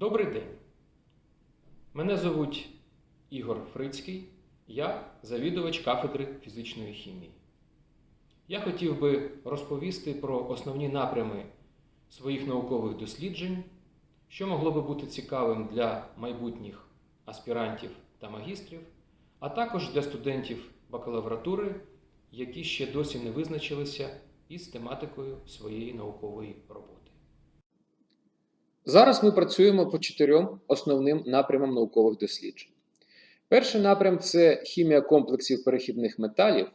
Добрий день. Мене звуть Ігор Фрицький, я завідувач кафедри фізичної хімії. Я хотів би розповісти про основні напрями своїх наукових досліджень, що могло би бути цікавим для майбутніх аспірантів та магістрів, а також для студентів бакалавратури, які ще досі не визначилися із тематикою своєї наукової роботи. Зараз ми працюємо по чотирьом основним напрямам наукових досліджень. Перший напрям це хімія комплексів перехідних металів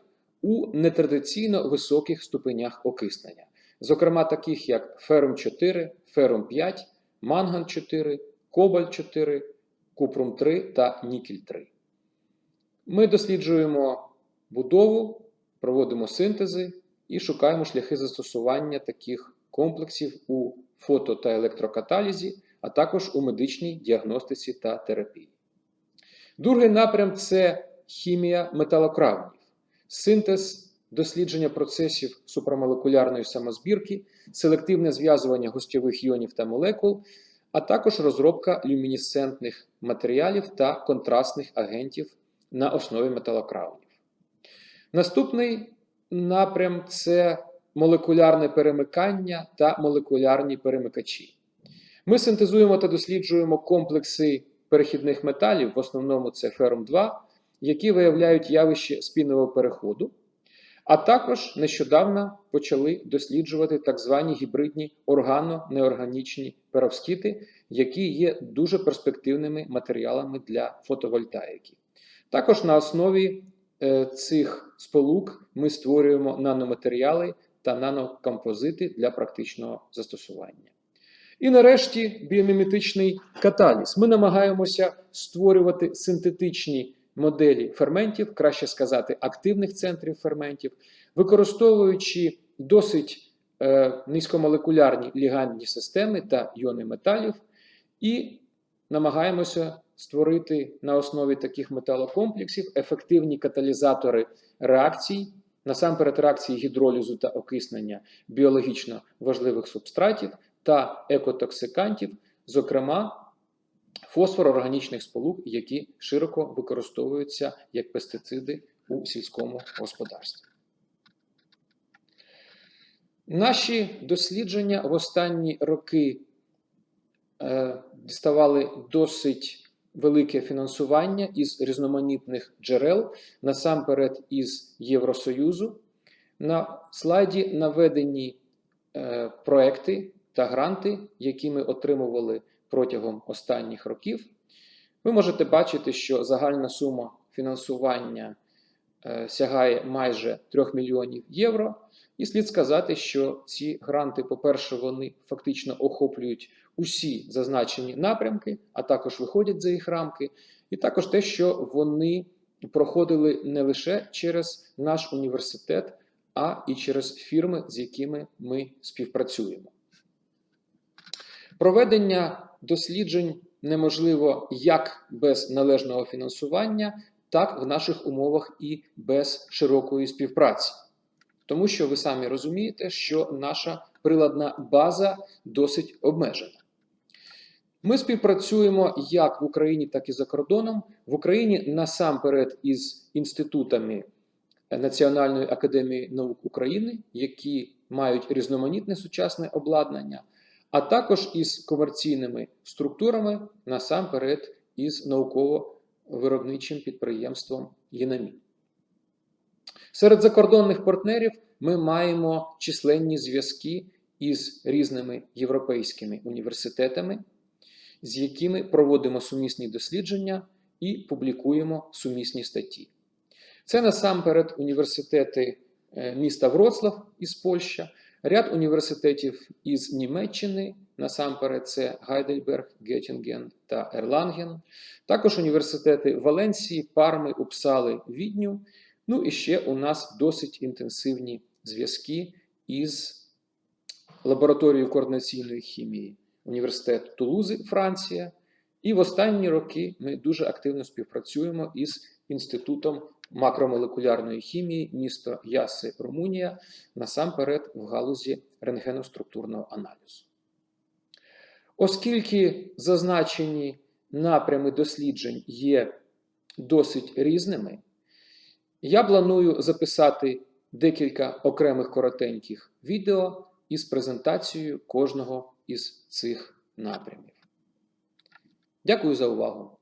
у нетрадиційно високих ступенях окиснення, зокрема таких як ферум 4, ферум 5, манган 4, кобальт 4, купрум 3 та нікель 3. Ми досліджуємо будову, проводимо синтези і шукаємо шляхи застосування таких комплексів у фото та електрокаталізі, а також у медичній діагностиці та терапії. Другий напрям це хімія металокравнів, синтез дослідження процесів супрамолекулярної самозбірки, селективне зв'язування гостьових іонів та молекул, а також розробка люмінесцентних матеріалів та контрастних агентів на основі металокравнів. Наступний напрям це молекулярне перемикання та молекулярні перемикачі. Ми синтезуємо та досліджуємо комплекси перехідних металів, в основному це ферум 2, які виявляють явище спінного переходу, а також нещодавно почали досліджувати так звані гібридні органо-неорганічні перовскити, які є дуже перспективними матеріалами для фотовольтаїки. Також на основі е, цих сполук ми створюємо наноматеріали та нанокомпозити для практичного застосування. І нарешті біоміметичний каталіз. Ми намагаємося створювати синтетичні моделі ферментів, краще сказати, активних центрів ферментів, використовуючи досить е, низькомолекулярні лігандні системи та іони металів, і намагаємося створити на основі таких металокомплексів ефективні каталізатори реакцій насамперед реакції гідролізу та окиснення біологічно важливих субстратів та екотоксикантів, зокрема фосфорорганічних сполук, які широко використовуються як пестициди у сільському господарстві. Наші дослідження в останні роки е, діставали досить велике фінансування із різноманітних джерел, насамперед із Євросоюзу. На слайді наведені е, проекти та гранти, які ми отримували протягом останніх років. Ви можете бачити, що загальна сума фінансування е, сягає майже 3 мільйонів євро. І слід сказати, що ці гранти, по-перше, вони фактично охоплюють усі зазначені напрямки, а також виходять за їх рамки, і також те, що вони проходили не лише через наш університет, а і через фірми, з якими ми співпрацюємо. Проведення досліджень неможливо як без належного фінансування, так в наших умовах і без широкої співпраці. Тому що ви самі розумієте, що наша приладна база досить обмежена. Ми співпрацюємо як в Україні, так і за кордоном. В Україні насамперед із інститутами Національної академії наук України, які мають різноманітне сучасне обладнання, а також із комерційними структурами, насамперед із науково-виробничим підприємством ЄНАМІ. Серед закордонних партнерів ми маємо численні зв'язки із різними європейськими університетами, з якими проводимо сумісні дослідження і публікуємо сумісні статті. Це насамперед університети е, міста Вроцлав із Польща, ряд університетів із Німеччини, насамперед це Гайдельберг, Геттінген та Ерланген, також університети Валенсії, Парми, Упсали, Відню. Ну і ще у нас досить інтенсивні зв'язки із лабораторією координаційної хімії Університет Тулузи, Франція. І в останні роки ми дуже активно співпрацюємо із Інститутом макромолекулярної хімії місто Яси, Румунія, насамперед в галузі рентгеноструктурного аналізу. Оскільки зазначені напрями досліджень є досить різними, я планую записати декілька окремих коротеньких відео із презентацією кожного із цих напрямів. Дякую за увагу!